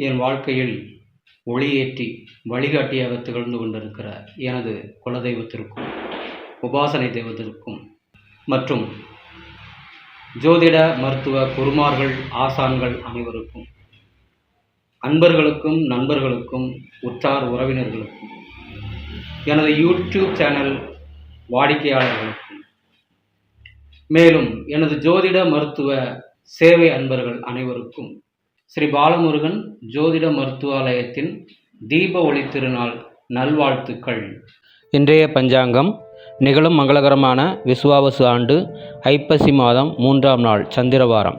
என் வாழ்க்கையில் ஒளியேற்றி வழிகாட்டியாக திகழ்ந்து கொண்டிருக்கிற எனது குலதெய்வத்திற்கும் உபாசனை தெய்வத்திற்கும் மற்றும் ஜோதிட மருத்துவ குருமார்கள் ஆசான்கள் அனைவருக்கும் அன்பர்களுக்கும் நண்பர்களுக்கும் உற்றார் உறவினர்களுக்கும் எனது யூடியூப் சேனல் வாடிக்கையாளர்களுக்கும் மேலும் எனது ஜோதிட மருத்துவ சேவை அன்பர்கள் அனைவருக்கும் ஸ்ரீ பாலமுருகன் ஜோதிட மருத்துவாலயத்தின் தீப ஒளி திருநாள் நல்வாழ்த்துக்கள். இன்றைய பஞ்சாங்கம் நிகழும் மங்களகரமான விசுவாவசு ஆண்டு ஐப்பசி மாதம் மூன்றாம் நாள் சந்திரவாரம்.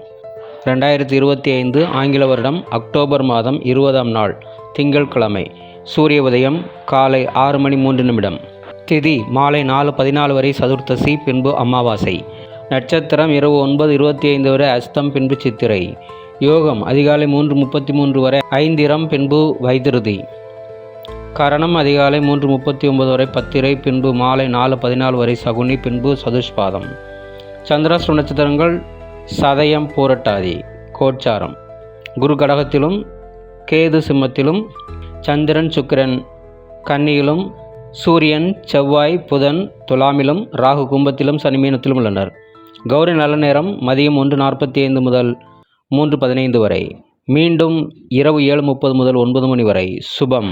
ரெண்டாயிரத்தி இருபத்தி ஐந்து ஆங்கில வருடம் அக்டோபர் மாதம் இருபதாம் நாள் திங்கட்கிழமை சூரிய உதயம் காலை ஆறு மணி மூன்று நிமிடம். திதி மாலை நாலு பதினாலு வரை சதுர்த்தசி பின்பு அமாவாசை. நட்சத்திரம் இரவு ஒன்பது இருபத்தி ஐந்து வரை அஸ்தம் பின்பு சித்திரை. யோகம் அதிகாலை மூன்று முப்பத்தி மூன்று வரை ஐந்திரம் பின்பு வைத்திருதி. கரணம் அதிகாலை மூன்று முப்பத்தி ஒன்பது வரை பத்திரை பின்பு மாலை நாலு பதினாலு வரை சகுனி பின்பு சதுஷ்பாதம். சந்திராஷ்ட நட்சத்திரங்கள் சதயம் பூரட்டாதி கோச்சாரம். குரு கடகத்திலும் கேது சிம்மத்திலும் சந்திரன் சுக்கிரன் கன்னியிலும் சூரியன் செவ்வாய் புதன் துலாமிலும் ராகு கும்பத்திலும் சனிமீனத்திலும் உள்ளனர். கௌரி நல்ல நேரம் மதியம் ஒன்று நாற்பத்தி ஐந்து முதல் மூன்று பதினைந்து வரை. மீண்டும் இரவு ஏழு முப்பது முதல் ஒன்பது மணி வரை. சுபம்.